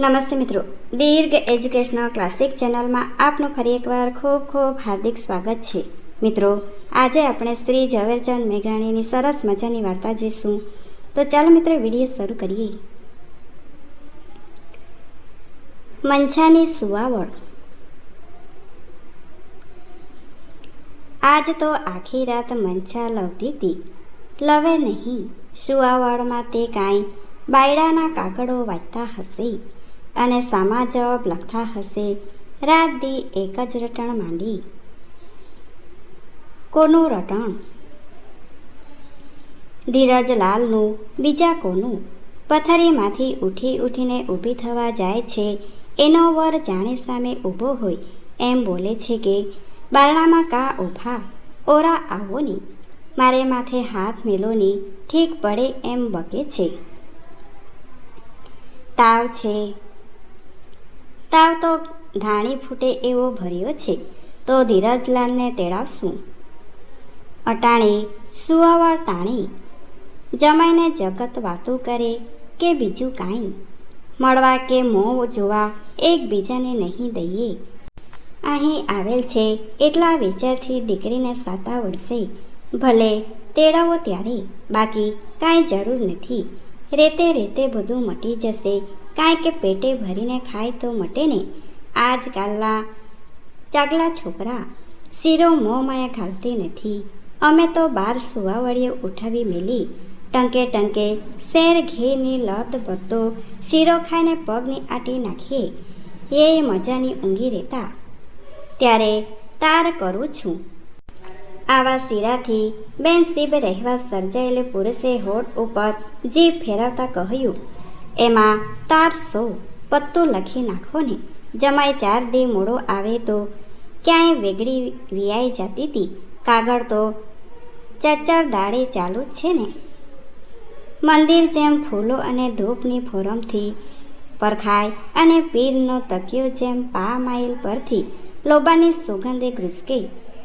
નમસ્તે મિત્રો. દીર્ઘ educational classic ચેનલમાં આપનું ફરી એકવાર ખૂબ ખૂબ હાર્દિક સ્વાગત છે. મિત્રો, આજે આપણે શ્રી ઝવેરચંદ મેઘાણીની સરસ મજાની વાર્તા જોઈશું. તો ચાલો મિત્રો વીડિયો શરૂ કરીએ. મંછાની સુવાવળ. આજ તો આખી રાત મંછા લવતી હતી લવે નહીં. સુવાવળમાં તે કાંઈ બાયડાના કાગળો વાંચતા હશે. અને સામા જવાબ લખતા હશે રાત દી એક જ રટણ માંડી. કોનું રટણ? ધીરજલાલનું, બીજા કોનું? પથારીમાંથી ઉઠી ઉઠીને ઊભી થવા જાય છે, એનો વર જાણે સામે ઊભો હોય, એમ બોલે છે કે, બારણામાં કા ઊભા? ઓરા આવો ની. મારે માથે હાથ મેલોની ઠીક પડે એમ બકે છે. તાવ છે તાવ તો ધાણી ફૂટે એવો ભર્યો છે. તો ધીરજલાલને તેડાવશું. અટાણી સુવાવળ ટાણી જમાઈને જગત વાતું કરે કે બીજું કાંઈ. મળવા કે મોં જોવા એકબીજાને નહીં દઈએ. અહીં આવેલ છે એટલા વિચારથી દીકરીને સાતા વળશે. ભલે તેડાવો ત્યારે, બાકી કાંઈ જરૂર નથી. રેતે રેતે બધું મટી જશે કાંઈ કે પેટે ભરીને ખાય તો મટે ને આજકાલના ચાગલા છોકરા શીરો મોંમાં ઘાલતી નથી. અમે તો બાર સુવાવડીએ ઉઠાવી મેલી. ટંકે ટંકે શેર ઘેરની લત બધો શીરો ખાઈને પગની આટી નાખીએ. એ મજાની ઊંઘી રહેતા. ત્યારે તાર કરું છું. આવા શીરાથી બેનસીબ રહેવા સર્જાયેલે પુરુષે હોઠ ઉપર જીભ ફેરવતા કહ્યું એમાં તારસો પત્તો લખી નાખો ને. જમાય ચાર દી મોડો આવે તો ક્યાંય વેગળી વિયાઈ જતી હતી કાગળ તો ચચાર દાડે ચાલુ જ છે ને. મંદિર જેમ ફૂલો અને ધૂપની ફોરમથી પરખાય અને પીરનો તકિયો જેમ પા માઇલ પરથી લોબાની સુગંધે ઘૂસકે,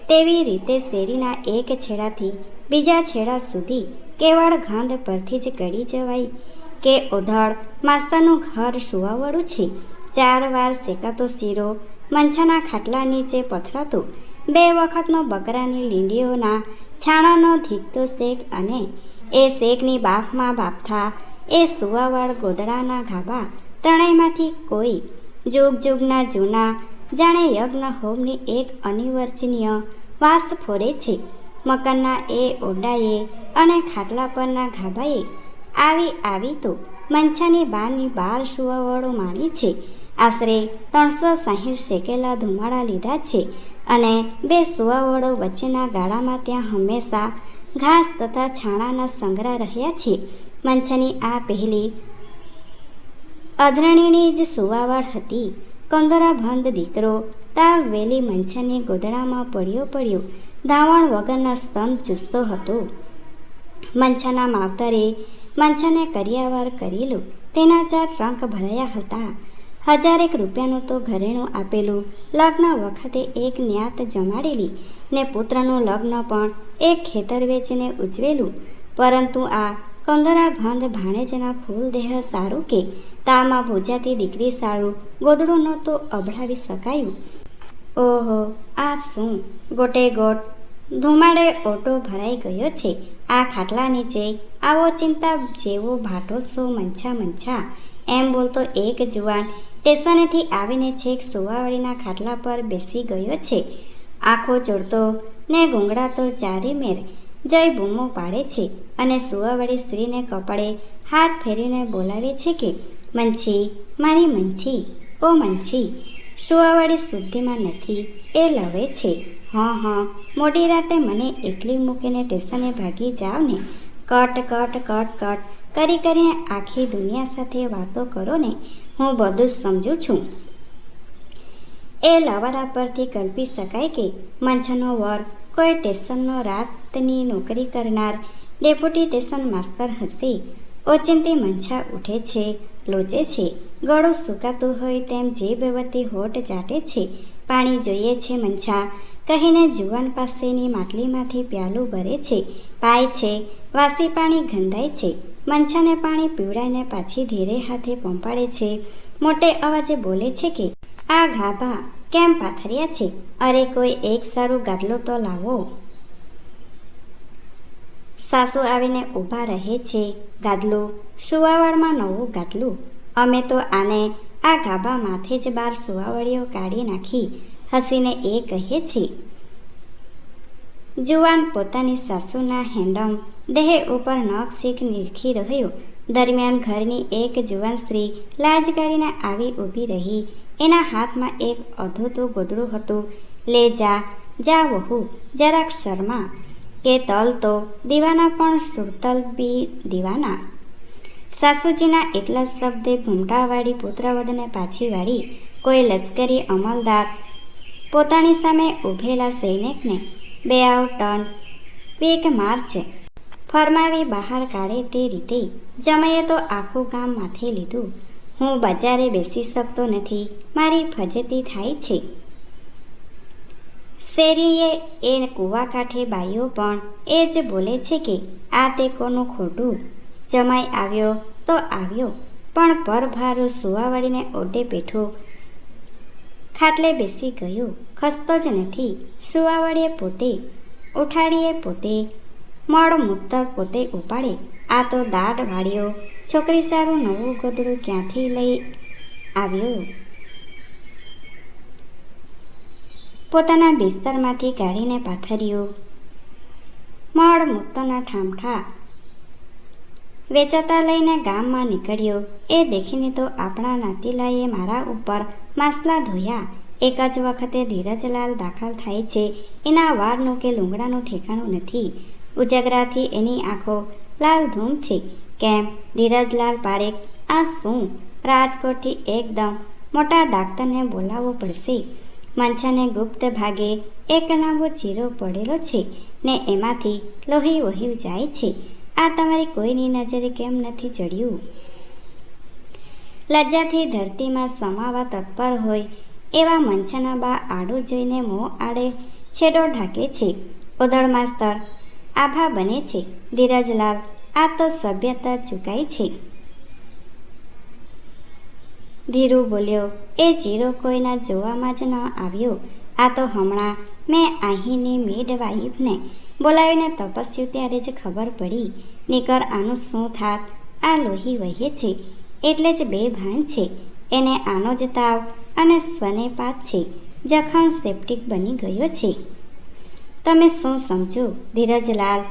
તેવી રીતે શેરીના એક છેડાથી બીજા છેડા સુધી કેવળ ગંધ પરથી જ ગળી જવાય. કે ઉધળ માસ્તાનું ઘર સુવાવડું છે. ચાર વાર શેકાતો શીરો, મંછાના ખાટલા નીચે પથરાતો, બે વખતનો બકરાની લીંડીઓના છાણાનો ધીકતો શેક અને એ શેકની બાફમાં બાફતા એ સુવાવાળ ગોદડાના ગાભા ત્રણેયમાંથી કોઈ જુગ જુગના જૂના, જાણે યજ્ઞ હોમની એક અનિવર્ચનીય વાસ ફોરે છે. મકાનના એ ઓરડાએ અને ખાટલા પરના ગાભાએ આવી આવી તો મંછાની બારની બાર સુવાવાળો માણી છે. આશરે ત્રણસો સાહીઠ શેકેલા ધુમાડા લીધા છે અને બે સુવાવાળો વચ્ચેના ગાળામાં ત્યાં હંમેશા ઘાસ તથા છાણાના સંગ્રહ રહ્યા છે. મંછાની આ પહેલી અધરણીની જ સુવાવાળ હતી. કંદરા બંધ દીકરો તાવ વેલી મંછાની ગોદડામાં પડ્યો પડ્યો ધાવણ વગરના સ્તંભ ચૂસતો હતો. મંછાના માવતરે મંછાને કરિયાવાર કરેલું. તેના ચાર ટ્રંક ભરાયા હતા. હજારેક રૂપિયાનું તો ઘરેણું આપેલું. લગ્ન વખતે એક ન્યાત જમાડેલી ને પુત્રનું લગ્ન પણ એક ખેતર વેચીને ઉજવેલું. પરંતુ આ કંદરા બંધ ભાણેજના ફૂલ દેહ સારું કે તામાં ભોજાતી દીકરી સારું ગોદડું નહોતું અભડાવી શકાયું? ઓહો, આ શું? ગોટે ગોટ ધુમાડે ઓટો ભરાઈ ગયો છે. આ ખાટલા નીચે આવો ચિંતા જેવો ભાટો છો મંછા મંછા. એમ બોલતો એક જુવાન સ્ટેશનેથી આવીને છેક સુવાવળીના ખાટલા પર બેસી ગયો છે. આંખો ચોડતો ને ગુંગળાતો ચારે મેર જય બૂમો પાડે છે અને સુવાવળી સ્ત્રીને કપડે હાથ ફેરીને બોલાવે છે કે, મંછી, મારી મંછી, ઓ મંછી સુવાવળી શુદ્ધિમાં નથી, એ લવે છે. હા હા. મોડી રાતે મને એકલી મૂકીને સ્ટેશને ભાગી જાઓ ને. Cut cut cut cut. કરી કરીને આખી દુનિયા સાથે વાતો કરો ને. હું બધું જ સમજું છું. એ લવારા પરથી કલ્પી શકાય કે મંછનો વર કોઈ સ્ટેશનનો રાતની નોકરી કરનાર ડેપ્યુટી સ્ટેશન માસ્તર હશે. ઓચિંતી મંછા ઉઠે છે, લોચે છે. ગળું સુકાતું હોય તેમ જે બેવતી હોટ ચાટે છે. પાણી જોઈએ છે મંછા. કહીને જુવાન પાસેની માટલીમાંથી પ્યાલું ભરે છે, પાય છે, વાસી પાણી ગંધાય છે, મંછાને પાણી પીવડાઈને પાછી ધીરે હાથે પંપાડે છે. મોટે અવાજે બોલે છે કે, આ ગાભા કેમ પાથર્યા છે? અરે કોઈ એક સારું ગાદલું તો લાવો. સાસુ આવીને ઊભા રહે છે, ગાદલું, સુવાવળમાં નવું ગાદલું. અમે તો આને આ ગાભા માથે જ બાર સુવાવડીઓ કાઢી નાખી હસીને એ કહે છે, જુવાન પોતાની સાસુના હેન્ડમ દેહ ઉપર નખ છીક નીરખી રહ્યો. દરમિયાન ઘરની એક જુવાન સ્ત્રી લાજ કાઢીને આવી ઊભી રહી. એના હાથમાં એક અધોતું ગોદડું હતું. લે જા જા વહુ, જરાક શર્મા. કે તલ તો દીવાના પણ સુરતલ બી દીવાના. સાસુજીના એટલા શબ્દે ઘૂમટાવાળી પુત્રવધને પાછી વાળી કોઈ લશ્કરી અમલદાર પોતાની સામે ઊભેલા સૈનિકને બે આવ ટન પીક માર્ચ ફરમાવી બહાર કાઢે તે રીતે જમાઈએ તો આખું ગામ માથે લીધું. હું બજારે બેસી શકતો નથી, મારી ફજતી થાય છે. શેરીએ એ કૂવા કાંઠે બાઈઓ પણ એ જ બોલે છે કે, આ તે કોનું ખોટું? જમાઈ આવ્યો તો આવ્યો, પણ પરભારો સુવાવાળીને ઓડે બેઠો ખાટલે બેસી ગયો. ખસતો જ નથી. સુવાવડીએ પોતે, ઉઠાડીએ પોતે મળ મૂત્ર પોતે ઉપાડે. આ તો દાઢ વાળ્યો છોકરી સારું નવું ગોદડું ક્યાંથી લઈ આવ્યો? પોતાના બિસ્તરમાંથી કાઢીને પાથર્યું. મળ મૂત્રના ઠામઠા. વેચાતા લઈને ગામમાં નીકળ્યો. એ દેખીને તો આપણા નાતીલાએ મારા ઉપર માસલા ધોયા. એક જ વખતે ધીરજલાલ દાખલ થાય છે. એના વાળનું કે લુંગડાનું ઠેકાણું નથી. ઉજાગરાથી એની આંખો લાલ ધૂમ છે. કેમ? ધીરજલાલ પારેખ, આ શું? રાજકોટથી એકદમ મોટા ડાક્ટરને બોલાવવો પડશે. મંછાને ગુપ્ત ભાગે એક લાંબો ચીરો પડેલો છે ને એમાંથી લોહી વહી જાય છે. આ તમારી કોઈની નજરે કેમ નથી ચડ્યું? લજ્જાથી ધરતીમાં સમાવા તત્પર હોય, એવા મંછાના બા આડું જોઈને મોં આડે છેડો ઢાકે છે. ઉદળ માસ્તર, આભા બને છે. ધીરજલાલ, આ તો સભ્યતા ચૂકાય છે. ધીરુ બોલ્યો, એ જીરો કોઈના જોવામાં જ ન આવ્યો. આ તો હમણાં મેં અહીંની મિડવાઈફને બોલાવીને તપસ્યું ત્યારે જ ખબર પડી, નીકર, આનું શું થાત આ લોહી વહે છે. એટલે જ બે ભાન છે. એને આનો જ તાવ અને સ્વનેપાત છે. જખમ સેપ્ટિક બની ગયો છે. તમે શું સમજો, ધીરજલાલ?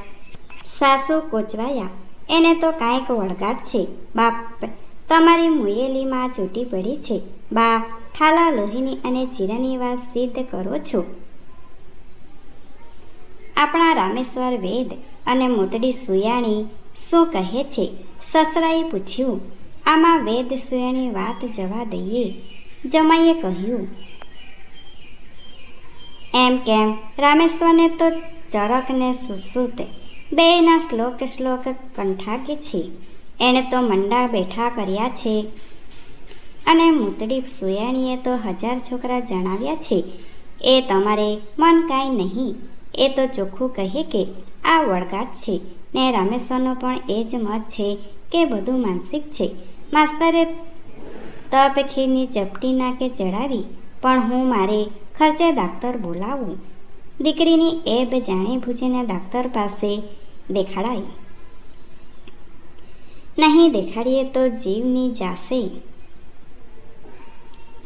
સાસુ કોચવાયા. એને તો કાંઈક વળગાટ છે. બાપ, તમારી મુયેલીમાં ચૂંટી પડી છે. બા, ઠાલા લોહીની અને ચીરાની વાત સિદ્ધ કરો છો. આપણા રામેશ્વર વેદ અને મોતડી સુયાણી શું કહે છે? સસરાએ પૂછ્યું, આમાં વેદ સુયાણી વાત જવા દઈએ. જમાઈએ કહ્યું, એમ કેમ? રામેશ્વરને તો ચરકને સુસુત. બેના શ્લોક શ્લોક કંઠાકે છે. એણે તો મંડા બેઠા કર્યા છે. અને મૂતડી સુયાણીએ તો હજાર છોકરા જણાવ્યા છે. એ તમારે મન કાંઈ નહીં. એ તો ચોખ્ખું કહે કે આ વળગાટ છે. ને રામેશ્વરનો પણ એ જ મત છે કે બધું માનસિક છે. માસ્તરે તપ ખીરની ચપટી નાકે ચડાવી પણ હું મારે ખર્ચે ડાક્ટર બોલાવું. દીકરીની એબ જાણી ભૂજીને ડાક્ટર પાસે દેખાડાઈ. નહીં દેખાડીએ તો જીવની જાશે.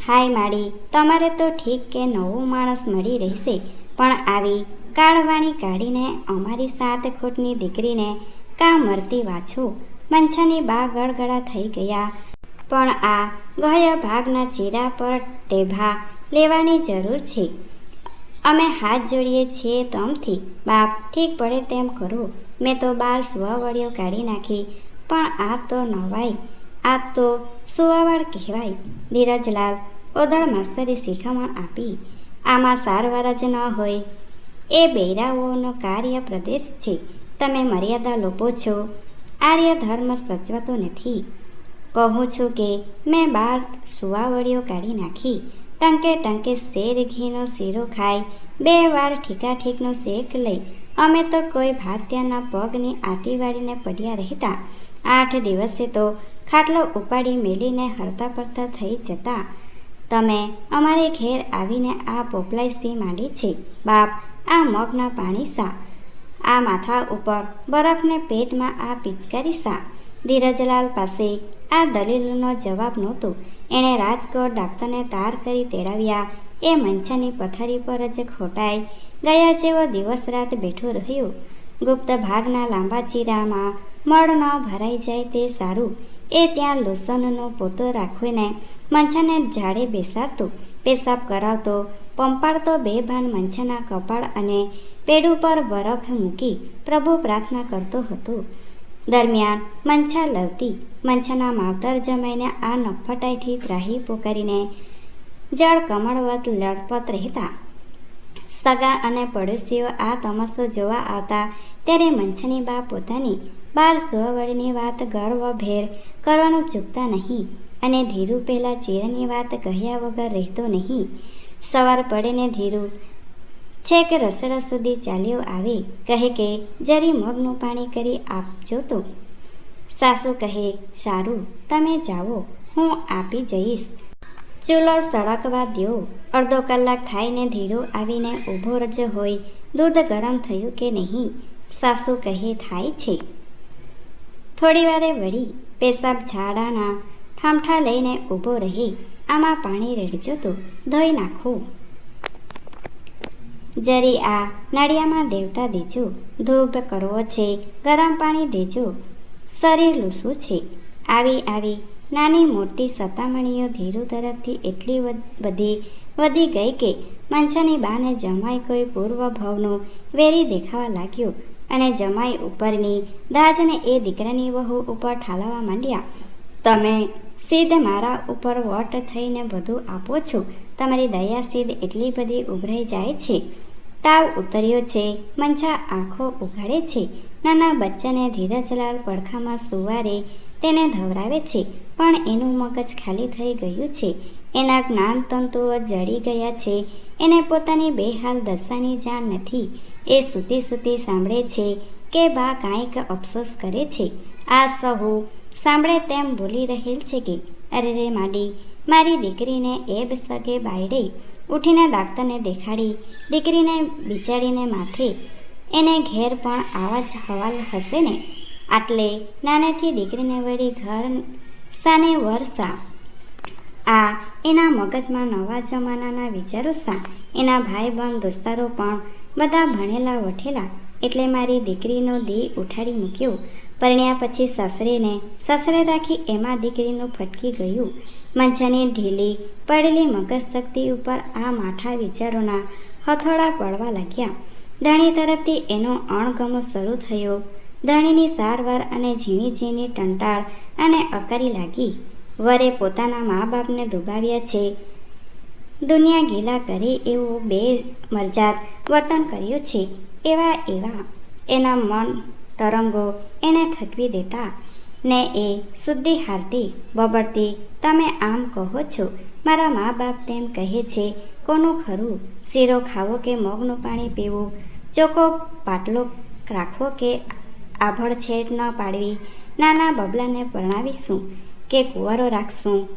હાય માડી, તમારે તો ઠીક કે નવો માણસ મળી રહેશે. પણ આવી કાળવાણી કાઢીને અમારી સાત ખોટની દીકરીને કા મરતી વાછો? મંછાની બા ગળગળા થઈ ગયા. પણ આ ગયા ભાગના ચીરા પર ટેભા લેવાની જરૂર છે. અમે હાથ જોડીએ છીએ તમથી. બાપ, ઠીક પડે તેમ કરો. મેં તો બાર સુવાવડીઓ કાઢી નાખી. પણ આ તો નવાઈ. આ તો સુવાવળ કહેવાય. ધીરજલાલ ઓદળ માસ્તરે શિખામણ આપી. આમાં સારવાર જ ન હોય. એ બૈરાઓનો કાર્ય પ્રદેશ છે. તમે મર્યાદા લોપો છો. આર્ય ધર્મ સચવાતો નથી. કહું છું કે મેં બાર સુવાવડીઓ કાઢી નાખી. ટંકે ટંકે શેર ઘીનો શીરો ખાઈ, બે વાર ઠીકાઠીકનો શેક લઈ. અમે તો કોઈ ભાત્યાના પગની આટી પડ્યા રહેતા. આઠ દિવસે તો ખાટલો ઉપાડી મેલીને હરતા પડતા થઈ જતા. તમે અમારે ઘેર આવીને આ પોપલાઈસી માંડી છે. બાપ, આ મગના પાણી સા. આ માથા ઉપર બરફને પેટમાં આ પિચકારી સા. ધીરજલાલ પાસે આ દલીલનો જવાબ નહોતો. એણે રાજકોટ ડાક્ટરને તાર કરી તેડાવ્યા. એ મંછાની પથારી પર જ ખોટાઈ ગયા જેવો દિવસ રાત બેઠો રહ્યો. ગુપ્ત ભાગના લાંબા ચીરામાં મળ ન ભરાઈ જાય તે સારું. એ ત્યાં લોસનનો પોતો રાખીને મંછાને ઝાડે બેસાડતો, પેશાબ કરાવતો પંપાડતો બેભાન મંછાના કપાળ અને પેડ ઉપર બરફ મૂકી પ્રભુ પ્રાર્થના કરતો હતો. દરમિયાન મંછા લવતી મંછાના માવતર જમાઈને આ નફટાઈથી ત્રાહી પોકારીને જળ કમળવત લડપત રહેતા. સગા અને પડોશીઓ આ તમાશો જોવા આવતા, ત્યારે મંછાની બા પોતાની બાર સુવાવડીની વાત ગર્વભેર કરવાનું ચૂકતા નહીં અને ધીરુ પહેલાં ચીરની વાત કહ્યા વગર રહેતો નહીં. સવાર પડે ને ધીરુ છેક રસોડા સુધી ચાલ્યો આવે. કહે કે, જરી મગનું પાણી કરી આપજો તો. સાસુ કહે, સારું, તમે જાઓ, હું આપી જઈશ. ચૂલો સળગવા દો અડધો કલાક થાયને ધીરો આવીને ઊભો જ હોય. દૂધ ગરમ થયું કે નહીં? સાસુ કહે, થાય છે. થોડી વારે વળી પેશાબ ઝાડાના ઠામઠા લઈને ઊભો રહે, આમાં પાણી રેડજો તો ધોઈ નાખું. જરી આ નળિયામાં દેવતા દેજો, ધૂપ કરવો છે, ગરમ પાણી દેજો, શરીર લૂસું છે. આવી આવી નાની મોટી સતામણીઓ ધીરુ તરફથી એટલી બધી વધી ગઈ કે મંછાની બાને જમાઈ કોઈ પૂર્વ ભાવનું વેરી દેખાવા લાગ્યો. અને જમાઈ ઉપરની દાજને એ દીકરાની વહુ ઉપર ઠાલવા માંડ્યા, તમે સીધ મારા ઉપર વોટ થઈને બધું આપો છો? તમારી દયા સીધ એટલી બધી ઉભરાઈ જાય છે. તાવ ઉતર્યો છે, મંછા આંખો ઉઘાડે છે. નાના બચ્ચાને ધીરજલાલ પડખામાં સુવારે તેને ધવરાવે છે, પણ એનું મગજ ખાલી થઈ ગયું છે. એના જ્ઞાન તંતુઓ જડી ગયા છે. એને પોતાની બેહાલ દશાની જાણ નથી. એ સૂતી સૂતી સાંભળે છે કે બા કાંઈક અફસોસ કરે છે. આ સહુ સાંભળે તેમ બોલી રહેલ છે કે, અરે રે માડી, મારી દીકરીને એબ સગે બાયડે. ઉઠીને ડાક્ટરને દેખાડી, દીકરીને બિચારીને માથે. એને ઘેર પણ આવા જ હવાલ હશે ને? આટલે નાનેથી દીકરીને વળી ઘર સાને વરસા આ એના મગજમાં નવા જમાનાના વિચારો સા? એના ભાઈ બંધ દોસ્તારો પણ બધા ભણેલા વઠેલા એટલે મારી દીકરીનો દેહ ઉઠાડી મૂક્યો. પરણ્યા પછી સસરેને, સસરે રાખી એમાં દીકરીનું ફટકી ગયું. મંજાની ઢીલી, પડેલી મગજ શક્તિ ઉપર આ માઠા વિચારોના હથોડા પડવા લાગ્યા. ધણી તરફથી એનો અણગમો શરૂ થયો. ધણીની સારવાર અને ઝીણી ઝીણી ટંટાળ અને અકારી લાગી. વરે પોતાના મા બાપને દુબાવ્યા છે. દુનિયા ગીલા કરે એવું બે મરજાત વર્તન કર્યું છે. એવા એવા એના મન તરંગો એને થકવી દેતા. ને એ શુદ્ધિ હારતી બબડતી તમે આમ કહો છો. મારા મા બાપ તેમ કહે છે, કોનું ખરું? શીરો ખાવો કે મગનું પાણી પીવું? ચોખ્ખો પાટલો રાખવો કે આભળછેટ ન પાડવી? નાના બબલાને પરણાવીશું કે કુંવારો રાખશું?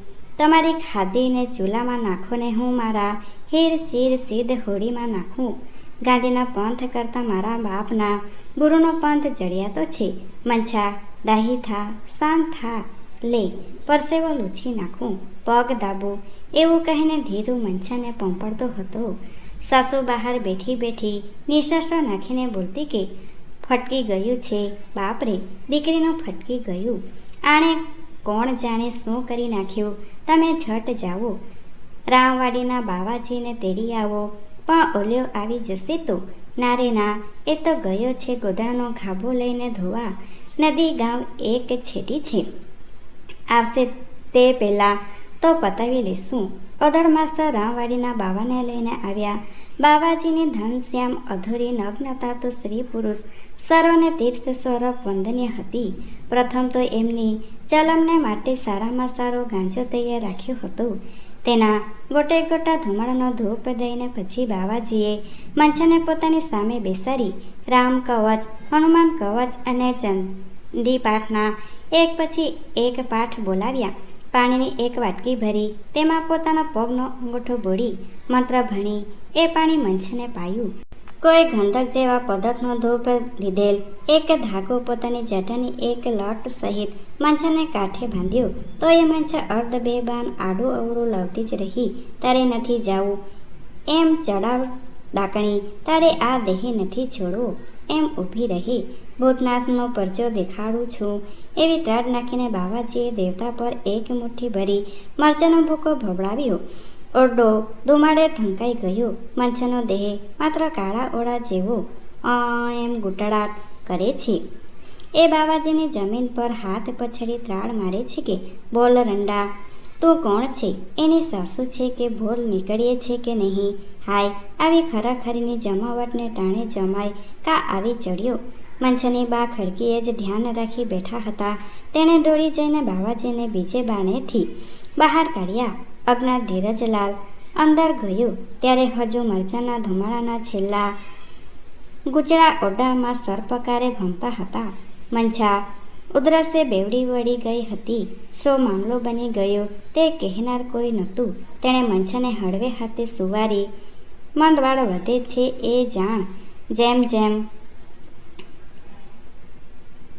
તમારી ખાદીને ચૂલામાં નાખો ને હું મારા હીર ચીર સીધ હોડીમાં નાખું. ગાંધીના પંથ કરતાં મારા બાપના ગુરુનો પંથ જડિયાતો છે. મંછા ડાહી થા શાંત થા લે પરસેવો લૂછી નાખું. પગ દાબો, એવું કહીને ધીરુ મંછાને પંપડતો હતો. સાસુ બહાર બેઠી બેઠી નિશાસો નાખીને બોલતી કે, ફટકી ગયું છે બાપરે, દીકરીનું ફટકી ગયું. આણે કોણ જાણે શું કરી નાખ્યું? તમે ઝટ જાઓ. રામવાડીના બાવાજીને તેડી આવો. પણ ઓલ્યો આવી જશે તો? નારે ના, એ તો ગયો છે ગોદાનો ખાબો લઈને ધોવા. નદી ગામ એક છેટી છે. આવશે તે પહેલાં તો પતાવી લઈશું ઓદળ માસ્તર રામવાડીના બાવાને લઈને આવ્યા. બાવાજીની ધનશ્યામ અધૂરી નગ્નતા તો સ્ત્રી પુરુષ સર્વને તીર્થ સૌરભ વંદનીય હતી. પ્રથમ તો એમની ચલમને માટે સારામાં સારો ગાંજો તૈયાર રાખ્યો હતો. તેના ગોટે ગોટા ધુમાડાનો ધૂપ દઈને પછી બાવાજીએ મંચને પોતાની સામે બેસાડી. રામ કવચ, હનુમાન કવચ અને ચંદ પાઠના એક પછી એક પાઠ બોલાવ્યા. પાણીની એક વાટકી ભરી, તેમાં પોતાનો પગનો અંગૂઠો બોળી, મંત્ર ભણી, એ પાણી મંછને પાયું. કોઈ ગંધક જેવા પદાર્થનો ધૂપ લીધેલ, એક ધાગો પોતાની જટાની એક લટ સહિત માંછાને કાંઠે બાંધ્યો. તો એ મંછ અર્ધ બે બાન આડું અવળું લાવતી જ રહી. તારે નથી જાવું. એમ ચડાવ ડાકણી, તારે આ દેહી નથી છોડવું. એમ ઊભી રહી. ભૂતનાથનો પરચો દેખાડું છું. એવી ત્રાટ નાખીને બાવાજીએ દેવતા પર એક મુઠ્ઠી ભરી મરચાનો ભૂકો ભભડાવ્યો. ઓરડો ધુમાડે ઢંકાઈ ગયો. મંછનો દેહ માત્ર કાળા ઓળા જેવો એમ ગુટડાટ કરે છે. એ બાવાજીની જમીન પર હાથ પછડી ત્રાળ મારે છે કે, બોલ રંડા, તું કોણ છે? એની સાસુ છે કે ભોલ નીકળીએ છે કે નહીં? હાય, આવી ખરાખરીની જમાવટને ટાણે જમાય કા આવી ચડ્યો? મંછની બા ખડકીએ જ ધ્યાન રાખી બેઠા હતા. તેણે દોડી જઈને બાવાજીને બીજે બાણેથી બહાર કાઢ્યા. અજ્ઞાત ધીરજલાલ અંદર ગયો. ત્યારે હજુ મરચાના ધુમાડાના છેલ્લા ગુજરા ઓરડામાં સર્પકારે ભમતા હતા. મંછા ઉધરસે બેવડી વળી ગઈ હતી. શો મામલો બની ગયો. તે કહેનાર કોઈ નહોતું. તેણે મંછને હળવે હાથે સુવારી મંદવાળ વધે છે એ જાણ. જેમ જેમ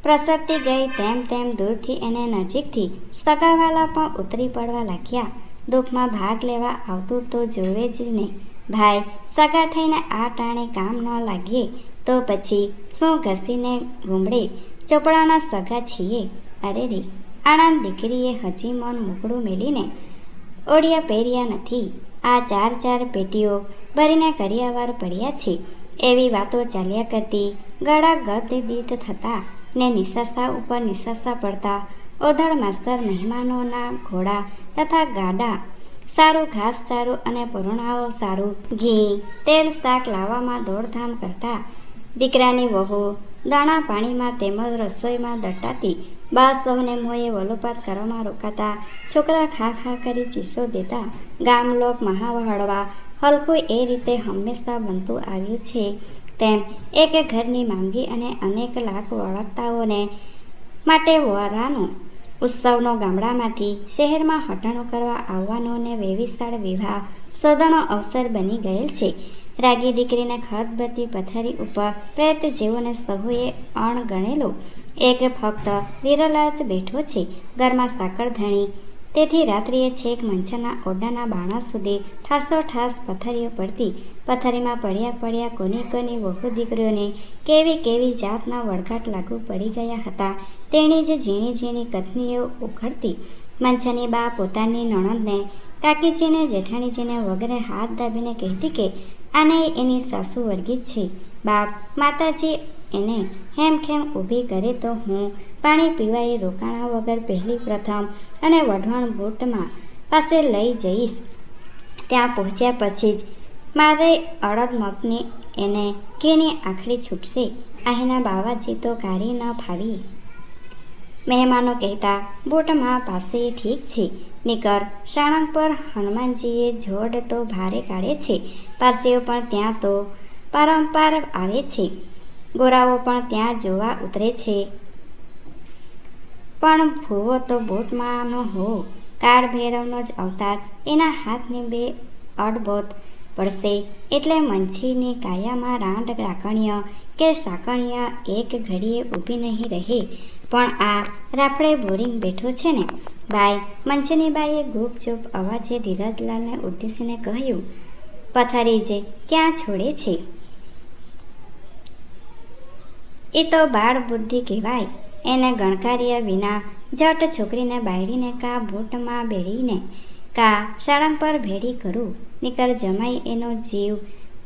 પ્રસરતી ગઈ, તેમ તેમ દૂરથી એને નજીકથી સગાવાલા પણ ઉતરી પડવા લાગ્યા. દુઃખમાં ભાગ લેવા આવતું તો જોવે જ ને. ભાઈ, સગા થઈને આ ટાણે કામ ન લાગીએ, તો પછી શું ઘસીને ગુમડે? ચોપડાના સગા છીએ. અરે રે, આણંદ દીકરીએ હજી મન મોકળું મેલીને ઓડિયા પહેર્યા નથી. આ ચાર ચાર પેટીઓ ભરીને કરિયાવાર પડ્યા છે. એવી વાતો ચાલ્યા કરતી ગળા ગત દીત થતા ને નિસાસા ઉપર નિસાસા પડતા ઓધળ માસ્તર મહેમાનોના ઘોડા તથા ગાડા. સારું ઘાસ સારું અને પરુણાઓ સારું. ઘી, તેલ, શાક લાવવામાં દોડધામ કરતા. દીકરાની વહુ, દાણા પાણીમાં તેમજ રસોઈમાં દટાતી. બા સૌને મોએ વલોપાત કરવામાં રોકાતા. છોકરા ખા ખા કરી ચીસો દેતા. ગામ લોક મહાવહળવા હલકું એ રીતે હંમેશા બનતું આવ્યું છે. તેમ એક ઘરની માંગી અને અનેક લાખ વળતાઓને માટે વરાનો ઉત્સવનો ગામડામાંથી શહેરમાં હટણો કરવા આવવાનો અને વેવિશાળ વિવાહ સોદાનો અવસર બની ગયેલ છે. રાગી દીકરીને ખતબતી પથારી ઉપર પ્રેત જેવોને સહુએ અણગણેલો એક ફક્ત વિરલા જ બેઠો છે. ઘરમાં સાકર ધણી. તેથી રાત્રિએ છેક મંચના ઓરડાના બાણા સુધી ઠાસો ઠાસ પથારીઓ પડતી પથારીમાં પડ્યા પડ્યા કોની કોની વહુ દીકરીઓને કેવી કેવી જાતના વળગાટ લાગુ પડી ગયા હતા. તેણી જ ઝીણી ઝીણી કથનીઓ ઉખડતી મંછની બા પોતાની નણંદને, કાકીજીને, જેઠાણીજીને વગેરે હાથ દાબીને કહેતી કે આને એની સાસુ વર્ગી છે. બાપ, માતાજી એને હેમખેમ ઊભી કરે તો હું પાણી પીવાય રોકાણા વગર પહેલી પ્રથમ અને વઢવાણ બોટમાં પાસે લઈ જઈશ. ત્યાં પહોંચ્યા પછી જ મારે અડદ મગની એને કેને આખડી છૂટશે? અહીંના બાવાજી તો કારી ન ફાવી. મહેમાનો કહેતા બોટમાં પાસે ઠીક છે, નિકર સાણંગ પર હનુમાનજીએ જોડ તો ભારે કાઢે છે, પારસીઓ પણ ત્યાં તો પારંપાર આવે છે. ગોરાઓ પણ ત્યાં જોવા ઉતરે છે. પણ ભૂવો તો બોટમાંનો હો કાળ ભૈરવનો જ અવતાર, એના હાથની બે અડબોત પડશે એટલે મંછીની કાયામાં રાંડ રાકણીય કે સાકણીય એક ઘડીએ ઊભી નહીં રહે. પણ આ રાપડે બોરિંગ બેઠો છે ને? બાઈ મંછીની બાઈએ ગુપચુપ અવાજે ધીરજલાલને ઉદ્દેશીને કહ્યું, પથારી જે ક્યાં છોડે છે? એ તો બાળ બુદ્ધિ કહેવાય. એને ગણકાર્ય વિના જટ છોકરીને બાયડીને કા બૂટમાં બેડીને કા શાળા પર ભેડી કરું. નીકર જમાઈ એનો જીવ.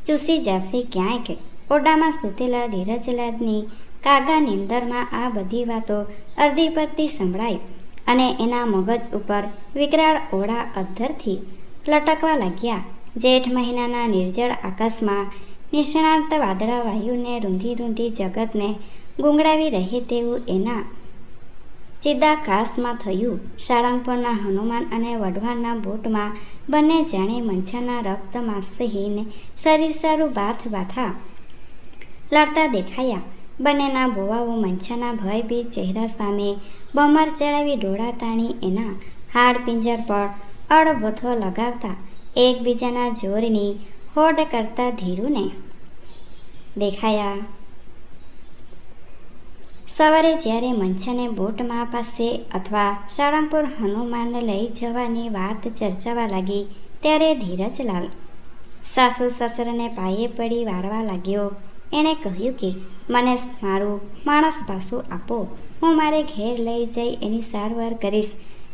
ચૂસી જશે ક્યાંક? ઓરડામાં સૂતેલા ધીરજલાદની કાગા નિંદરમાં આ બધી વાતો અડધી પડતી સંભળાઈ અને એના મગજ ઉપર વિકરાળ ઓળા અધ્ધરથી લટકવા લાગ્યા. જેઠ મહિનાના નિર્જળ આકાશમાં નિષ્ણાંત વાદળા વાયુને રૂંધી રૂંધી જગતને ગુંગળાવી રહે તેવું એના ચિદાકાશમાં થયું. સાળંગપુરના હનુમાન અને વઢવાણના બૂટમાં બંને જાણે મંછાના રક્તમાં સહીને શરીર સારું બાથ બાથા લડતા દેખાયા. બંનેના બોવાઓ મંછાના ભયભીત ચહેરા સામે બમર ચડાવી ડોળા તાણી એના હાડ પિંજર પર અડબથો લગાવતા એકબીજાના જોરની હોડ કરતા ધીરુને દેખાયા. સવારે જ્યારે મંછાને બોટમાં પાસે અથવા સાળંગપુર હનુમાનને લઈ જવાની વાત ચર્ચાવા લાગી, ત્યારે ધીરજલાલ સાસુ સસરાને પાયે પડી વાળવા લાગ્યો. એણે કહ્યું કે, મને મારું માણસ પાસું આપો. હું મારે ઘેર લઈ જઈ એની સારવાર કરીશ.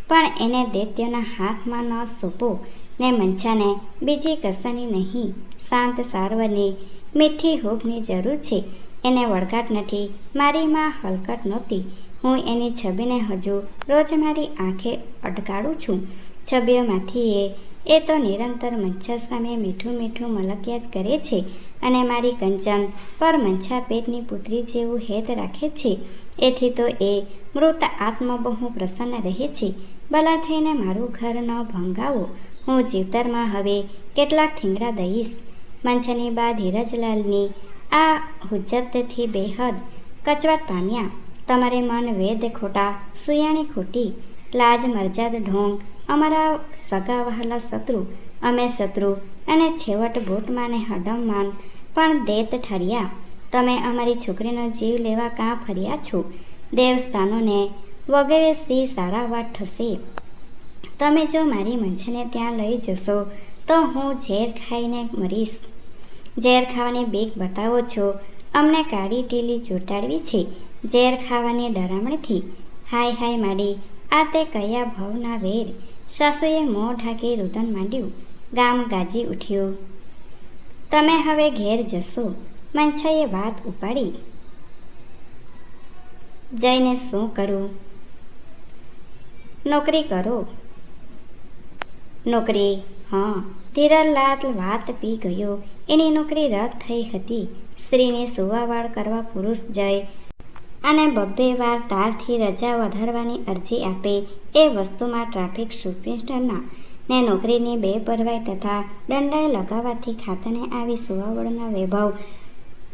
પણ એને દૈત્યના હાથમાં ન સોંપો. ને મંછાને બીજી કશાની નહીં. શાંત સારવારની મીઠી હૂબની જરૂર છે. એને વળગાટ નથી, મારી માં હલકટ નહોતી. હું એની છબીને હજુ રોજ મારી આંખે અટકાડું છું. છબીઓમાંથી એ એ તો નિરંતર મંછા સામે મીઠું મીઠું મલક્યા જ કરે છે અને મારી કંચન પર મંછા પેટની પુત્રી જેવું હેત રાખે છે. એથી તો એ મૃત આત્મા બહુ પ્રસન્ન રહે છે. ભલા થઈને મારું ઘર ન ભંગાવો. હું જીવતરમાં હવે કેટલાક થીંગડા દઈશ. મંછાની બા ધીરજલાલની આ હુજ્જતથી બેહદ કચવાટ પામ્યા. તમારે મન વેદ ખોટા, સુયાણી ખોટી, લાજ મરજાદ ઢોંગ, અમારા સગા વહાલા શત્રુ, અમે શત્રુ અને છેવટ ભૂટમાને હડમમાન પણ દેત ઠર્યા. તમે અમારી છોકરીનો જીવ લેવા કાં ફર્યા છો? દેવસ્થાનોને વગેરે સી સારા વાત થશે. તમે જો મારી મંછને ત્યાં લઈ જશો, તો હું ઝેર ખાઈને મરીશ. ઝેર ખાવાની બીક બતાવો છો? અમને કાળી ટીલી ચોંટાડવી છે. ઝેર ખાવાની ડરામણથી. હાય હાય, માડી. આ તે કયા ભાવના વેર? સાસુએ મોં ઢાંકી રુદન માંડ્યું. ગામ ગાજી ઉઠ્યું. તમે હવે ઘેર જશો. મંછાએ વાત ઉપાડી. જઈને શું કરું? નોકરી કરો. નોકરી? હા. ધીરલાલ વાત પી ગયો. એની નોકરી રદ થઈ હતી. સ્ત્રીને સુવાવાળ કરવા પુરુષ જાય અને બબ્બે વાર તારથી રજા વધારવાની અરજી આપે. એ વસ્તુમાં ટ્રાફિક સુપ્રિન્સ્ટરના ને નોકરીની બે પરવાઈ તથા દંડાએ લગાવવાથી ખાતાને આવી સુવાવળના વૈભવ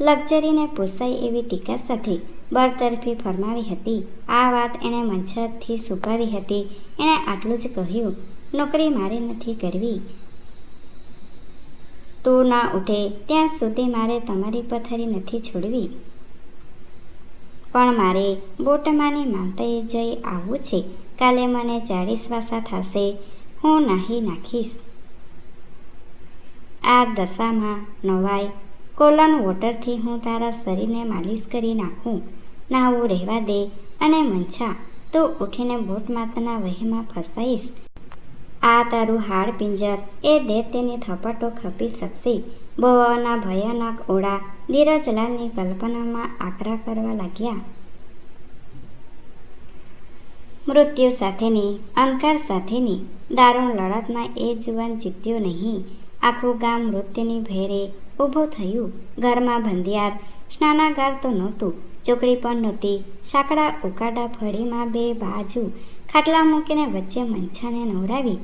લક્ઝરીને પોસાય એવી ટીકા સાથે બરતરફી ફરમાવી હતી. આ વાત એણે મંછતથી સુપાવી હતી. એણે આટલું જ કહ્યું, નોકરી મારે નથી કરવી. તું ના ઉઠે, ત્યાં સુધી મારે તમારી પથારી નથી છોડવી. પણ મારે બોટમાની માનતાએ જઈ આવવું છે. કાલે મને ચાળીસ વાસા થશે, હું નાહી નાખીશ. આ દશામાં નવાય, કોલન વોટરથી હું તારા શરીરને માલિશ કરી નાખું. નાહવું રહેવા દે અને મંછા, તો ઉઠીને બોટ માતાના વહેમાં ફસાઈશ. આ તારું હાડ પિંજર. એ દે તેની થપટો ખપી શકશે. બોવાઓના ભયાનક ઓળા ધીરજલાલની કલ્પનામાં આકરા કરવા લાગ્યા. મૃત્યુ સાથેની અંકાર સાથેની, દારૂણ લડતમાં એ જુવાન જીત્યો નહીં. આખું ગામ મૃત્યુની ભેરે ઊભું થયું. ઘરમાં ભંધિયાર, સ્નાનાગાર તો નહોતું. ચોકડી પણ નહોતી. સાંકડા ઉકાડા ફળીમાં બે બાજુ ખાટલા મૂકીને વચ્ચે મંછાને નવરાવી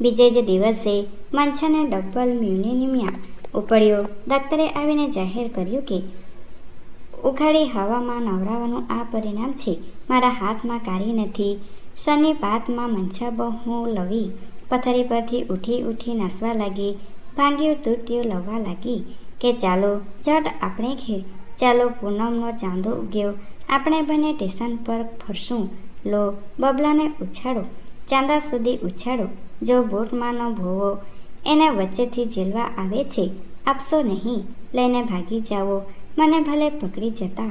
બીજે જ દિવસે મંછાને ડબલ મ્યુનિમિયા ઉપડ્યો. ડૉક્ટરે આવીને જાહેર કર્યું કે, ઉઘાડી હવામાં નવરાવાનું આ પરિણામ છે. મારા હાથમાં કારી નથી. શનિ પાતમાં મંછા બહુ લવી. પથારી પરથી ઉઠી ઉઠી નાસવા લાગી. ભાંગ્યું તૂટ્યું લવા લાગી કે, ચાલો જટ આપણે ઘેર. ચાલો, પૂનમનો ચાંદો ઉગ્યો. આપણે બંને સ્ટેશન પર ફરશું. લો, બબલાને ઉછાળો, ચાંદા સુધી ઉછાળો. જો બોટમાંનો ભોવો એને વચ્ચેથી ઝીલવા આવે છે, આપશો નહીં. લઈને ભાગી જાઓ. મને ભલે પકડી જતા.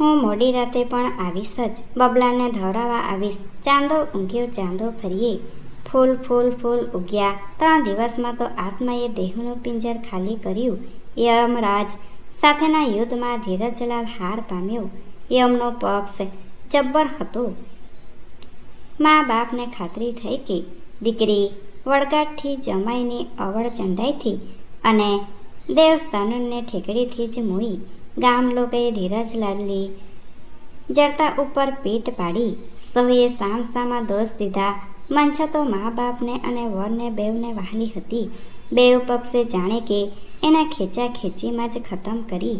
હું મોડી રાતે પણ આવીશ જ. બબલાને ધવરાવા આવીશ. ચાંદો ઊંઘ્યો, ચાંદો ફરીએ. ફૂલ ફૂલ ફૂલ ઉગ્યા. ત્રણ દિવસમાં તો આત્માએ દેહનું પિંજર ખાલી કર્યું. યમરાજ સાથેના યુદ્ધમાં ધીરજલાલ હાર પામ્યો. યમનો પક્ષ જબ્બર હતો. મા બાપને ખાતરી થઈ કે દીકરી વળગાટથી જમાઈની અવળ ચંડાઈથી અને દેવસ્થાનને ઠેકડીથી જ મૂઈ ગામ લોકોએ ધીરજલાલની જડતા ઉપર પીટ પાડી સૌએ સામ સામા દોષ દીધા. મંછતો મા બાપને અને વરને બેવને વહાલી હતી. બેવ પક્ષે જાણે કે એના ખેંચા ખેંચીમાં જ ખતમ કરી.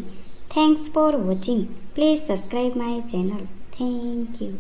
Thanks for watching please subscribe my channel thank you